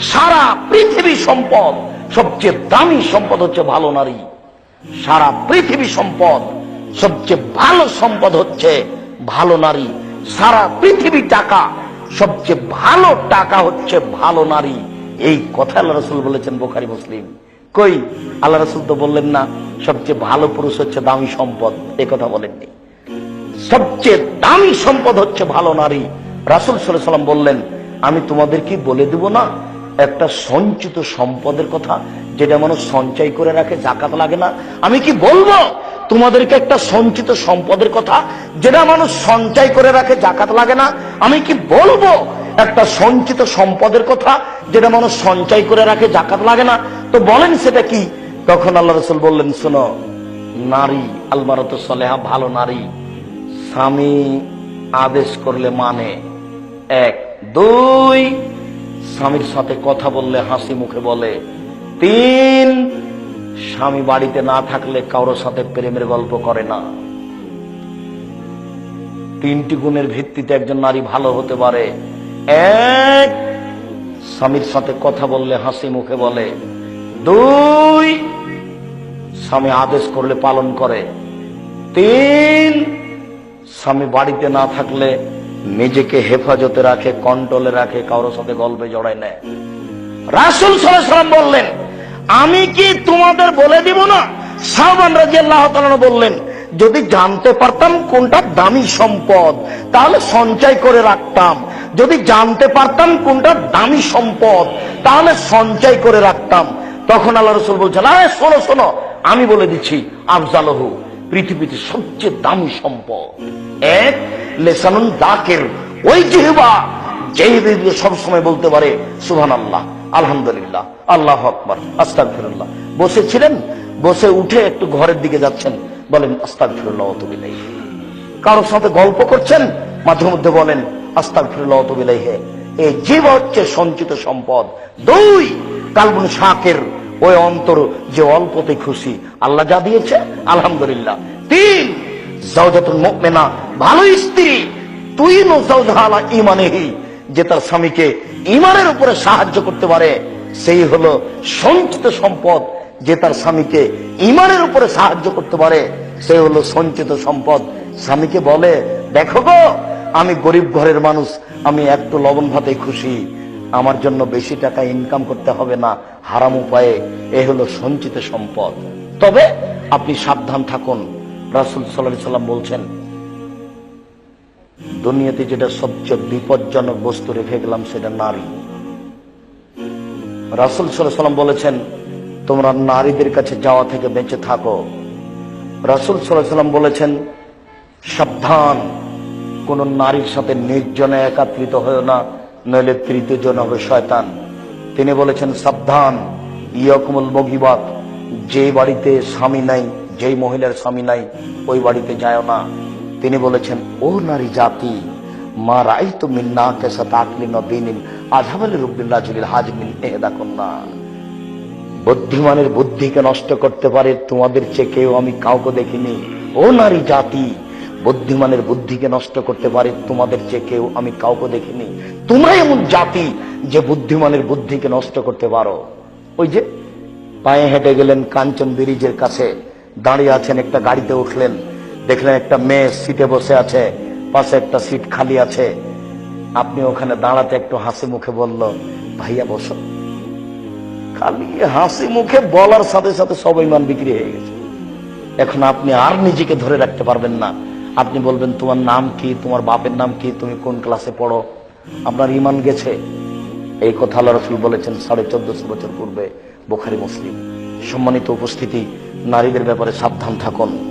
সারা পৃথিবী সম্পদ, সবচেয়ে দামি সম্পদ হচ্ছে ভালো নারী। সারা পৃথিবী সম্পদ, সবচেয়ে ভালো সম্পদ হচ্ছে ভালো নারী। সারা পৃথিবী টাকা, সবচেয়ে ভালো টাকা হচ্ছে ভালো নারী। এই কথা আল্লাহ রসুল বলেছেন বোখারি, মুসলিম। কই? আল্লাহ রসুল তো বললেন না, সবচেয়ে ভালো পুরুষ হচ্ছে দামি সম্পদ। এই কথা বলেননি। সবচেয়ে দামি সম্পদ হচ্ছে ভালো নারী। রাসুল সাল্লাম বললেন, আমি তোমাদের কি বলে দেব না? একটা সঞ্চিত সম্পদের কথা, যেটা মানুষ সঞ্চয় করে রাখে জাকাত লাগে না। আমি কি বলব? তোমাদেরকে একটা সঞ্চিত সম্পদের কথা, যেটা মানুষ সঞ্চয় করে রাখে জাকাত লাগে না। আমি কি বলব? একটা সঞ্চিত সম্পদের কথা, যেটা মানুষ সঞ্চয় করে রাখে জাকাত লাগে না। তো বলেন সেটা কি? তখন আল্লাহ রসুল বললেন, শোনো, নারী, আলমারত সলেহা, ভালো নারী। স্বামী আদেশ করলে মানে এক। দুই, স্বামীর সাথে কথা বললে হাসি মুখে বলে। তিন, স্বামী বাড়িতে না থাকলে কারোর সাথে প্রেমের গল্প করে না। তিনটি গুণের ভিত্তিতে একজন নারী ভালো হতে পারে। এক, স্বামীর সাথে কথা বললে হাসি মুখে বলে। দুই, স্বামী আদেশ করলে পালন করে। তিন স্বামী বাড়িতে না থাকলে নিজেকে হেফাজতে রাখে কন্ট্রোলে রাখে, কারোর সাথে গল্পে জড়ায় নেয়। রাসুল সাল্লাম বললেন, আমি কি তোমাদের বলে দিব না? সাহবান রাজি আল্লাহ বললেন, যদি জানতে পারতাম কোনটা দামি সম্পদ, তাহলে সঞ্চয় করে রাখতাম। যদি জানতে পারতাম কোনটা দামি সম্পদ, তাহলে সঞ্চয় করে রাখতাম। তখন আল্লাহ রসুল বলছেন, আরে শোনো শোনো, আমি বলে দিচ্ছি, আফজালহু। পৃথিবীতে সবচেয়ে দামি সম্পদ। এক, লেসানুন দাকের ওই জিহবা, যেই দিয়ে সবসময় বলতে পারে সুহান আল্লাহ আলহামদুলিল্লাহ, আল্লাহ আকবর আস্তাক ফিরুল্লাহ বসেছিলেন বসে উঠে একটু ঘরের দিকে যাচ্ছেন, বলেন আস্তাক ফিরুল্লাহ অতবিলাই কারোর সাথে গল্প করছেন, মাঝে মধ্যে বলেন আস্তাক ফিরুল্লাহ অতবিলাই হে এই জীব হচ্ছে সঞ্চিত সম্পদ। দুই, কালবুন শাকের ওই অন্তর যে অল্পতে খুশি, আল্লাহ যা দিয়েছে, আলহামদুলিল্লাহ। তিন, জাওজাতুল মুমিনা, ভালো স্ত্রী। তুই নো জাওজাহালা ইমানেহি যে তার স্বামীকে ইমানের উপরে সাহায্য করতে পারে, সেই হলো সঞ্চিত সম্পদ, যে তার স্বামীকে ইমানের উপরে সাহায্য করতে পারে সে হলো সঞ্চিত সম্পদ। স্বামীকে বলে, দেখো গো, আমি গরিব ঘরের মানুষ, আমি একটু লবণ ভাতে খুশি। আমার জন্য বেশি টাকা ইনকাম করতে হবে না। হারাম উপায়ে এ হলো সঞ্চিত সম্পদ। তবে আপনি সাবধান থাকুন। রাসুল সাল্লাহ সাল্লাম বলছেন, দুনিয়াতে যেটা সবচেয়ে বিপজ্জনক বস্তু রেখে গেলাম সেটা নারী। রাসুল সাল্লাহ সাল্লাম বলেছেন, তোমরা নারীদের কাছে যাওয়া থেকে বেঁচে থাকো। রাসুল সাল্লাহ সাল্লাম বলেছেন, সাবধান, কোন নারীর সাথে নির্জনে একাত্রিত হয়েও না, নইলে তৃতীয় জন হবে শয়তান। তিনি বলেছেন, সাবধান, ইয়কমুল মগিবাত। যে বাড়িতে স্বামী নাই, যেই মহিলার স্বামী নাই, ওই বাড়িতে যায় না। তিনি বলেছেন, ও নারী জাতি, মা রাই তো মিন্না কেসা তাকলি নদিন আধাবালি রুবিল্লা জলিল হাজমিন এহেদা কন্যা বুদ্ধিমানের বুদ্ধিকে নষ্ট করতে পারে তোমাদের চেয়ে কেউ, আমি কাউকে দেখিনি। ও নারী জাতি বুদ্ধিমানের বুদ্ধিকে নষ্ট করতে পারে, তোমাদের চেয়ে কেউ, আমি কাউকে দেখিনি। তোমরা এমন জাতি যে বুদ্ধিমানের বুদ্ধিকে নষ্ট করতে পারো। ওই যে, পায়ে হেঁটে গেলেন কাঞ্চন ব্রিজের কাছে, দাঁড়িয়ে আছেন একটা গাড়িতে উঠলেন, দেখলেন একটা মেয়ে সিটে বসে আছে, পাশে একটা সিট খালি আছে। আপনি ওখানে দাঁড়াতে একটু হাসি মুখে বলল, ভাইয়া, বসো। খালি হাসি মুখে বলার সাথে সাথে সব ইমান বিক্রি হয়ে গেছে। এখন আপনি আর নিজেকে ধরে রাখতে পারবেন না। আপনি বলবেন, তোমার নাম কি? তোমার বাপের নাম কি? তুমি কোন ক্লাসে পড়ো? আপনার ইমান গেছে। এই কথা আল্লাহ রসুল বলেছেন সাড়ে চোদ্দশো বছর পূর্বে বোখারি, মুসলিম। সম্মানিত উপস্থিতি, নারীদের ব্যাপারে সাবধান থাকুন।